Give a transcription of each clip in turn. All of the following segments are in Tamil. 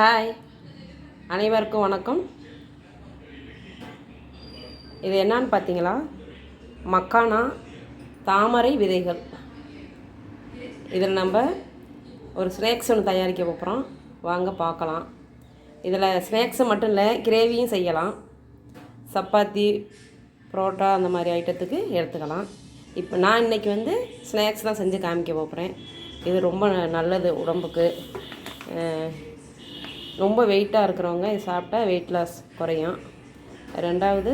ஹாய் அனைவருக்கும் வணக்கம். இது என்னன்னு பார்த்தீங்களா மக்கானா தாமரை விதைகள். இதில் நம்ம ஒரு ஸ்நாக்ஸ் ஒன்று தயாரிக்க போகிறோம். வாங்க பார்க்கலாம். இதில் ஸ்நாக்ஸு மட்டும் இல்லை கிரேவியும் செய்யலாம். சப்பாத்தி புரோட்டா அந்த மாதிரி ஐட்டத்துக்கு எடுத்துக்கலாம். இப்போ நான் இன்றைக்கி வந்து ஸ்நாக்ஸ் தான் செஞ்சு காமிக்க போகிறேன். இது ரொம்ப ந- நல்லது உடம்புக்கு. ரொம்ப வெயிட்டாக இருக்கிறவங்க இது சாப்பிட்டா வெயிட் லாஸ் குறையும். ரெண்டாவது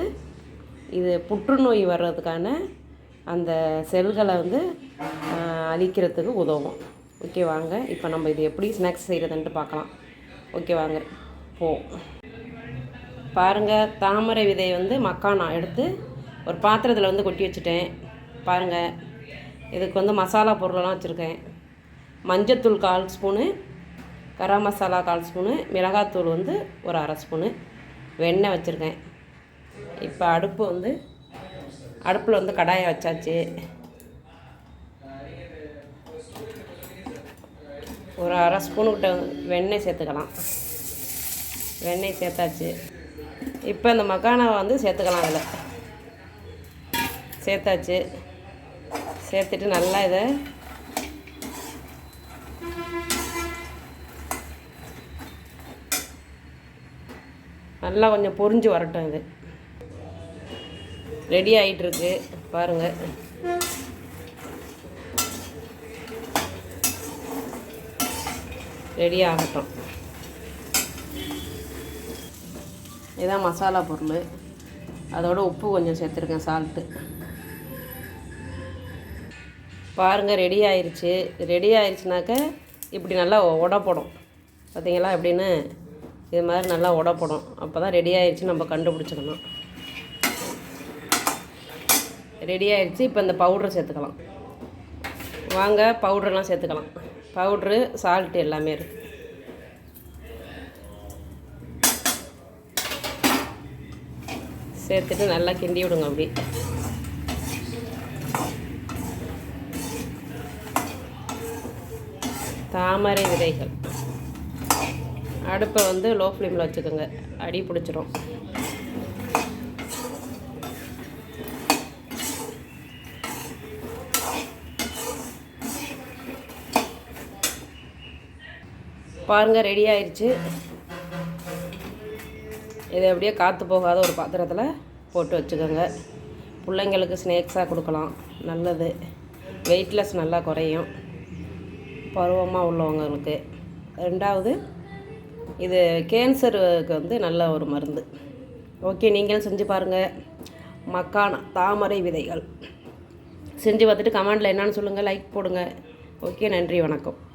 இது புற்றுநோய் வர்றதுக்கான அந்த செல்களை வந்து அழிக்கிறதுக்கு உதவும். ஓகே வாங்க. இப்போ நம்ம இது எப்படி ஸ்நாக்ஸ் செய்கிறதுன்ட்டு பார்க்கலாம். ஓகே வாங்க. போ. பாருங்கள் தாமரை விதை வந்து மக்கானா எடுத்து ஒரு பாத்திரத்தில் வந்து கொட்டி வச்சுட்டேன். பாருங்கள் இதுக்கு வந்து மசாலா பொருளெல்லாம் வச்சுருக்கேன். மஞ்சத்தூள் கால் ஸ்பூனு கரம் மசாலா கால் ஸ்பூனு மிளகாத்தூள் வந்து ஒரு அரை ஸ்பூனு. வெண்ணெய் வச்சுருக்கேன். இப்போ அடுப்பு வந்து அடுப்பில் வந்து கடாயை வச்சாச்சு. ஒரு அரை ஸ்பூனுக்கிட்ட வெண்ணெய் சேர்த்துக்கலாம். வெண்ணெய் சேர்த்தாச்சு. இப்போ இந்த மக்கானாவை வந்து சேர்த்துக்கலாம் அதில். சேர்த்தாச்சு. சேர்த்துட்டு நல்லா இதை நல்லா கொஞ்சம் பொரிஞ்சு வரட்டும் இது. ரெடி ஆகிட்டுருக்கு பாருங்கள் ரெடி ஆகட்டும். இதான் மசாலா பொருள். அதோட உப்பு கொஞ்சம் சேர்த்துருக்கேன் சால்ட்டு பாருங்கள் ரெடி ஆயிடுச்சு ரெடி ஆயிடுச்சுனாக்க இப்படி நல்லா உடப்படும் பார்த்தீங்களா எப்படின்னு இது மாதிரி நல்லா உடப்படும். அப்போ தான் ரெடி ஆயிடுச்சு நம்ம கண்டுபிடிச்சிக்கணும் ரெடி ஆயிடுச்சு இப்போ இந்த பவுட்ரு சேர்த்துக்கலாம். வாங்க பவுட்ரெலாம் சேர்த்துக்கலாம். பவுட்ரு சால்ட்டு எல்லாமே இருக்குது சேர்த்துட்டு நல்லா கிண்டி விடுங்க அப்படி. தாமரை விதைகள். அடுப்பை வந்து லோ ஃப்ளேமில் வச்சுக்கோங்க. அடி பிடிச்சிரும். பாருங்கள் ரெடி ஆயிடுச்சு இதை அப்படியே காற்று போகாத ஒரு பாத்திரத்தில் போட்டு வச்சுக்கோங்க. பிள்ளைங்களுக்கு ஸ்நாக்ஸாக கொடுக்கலாம். நல்லது. வெயிட்லெஸ் நல்லா குறையும். பருவமாக உள்ளவங்களுக்கு. ரெண்டாவது இது கேன்சருக்கு வந்து நல்ல ஒரு மருந்து. ஓகே நீங்களும் செஞ்சு பாருங்கள் மக்கானா தாமரை விதைகள். செஞ்சு பார்த்துட்டு கமெண்டில் என்னென்னு சொல்லுங்கள் லைக் போடுங்க. ஓகே நன்றி வணக்கம்.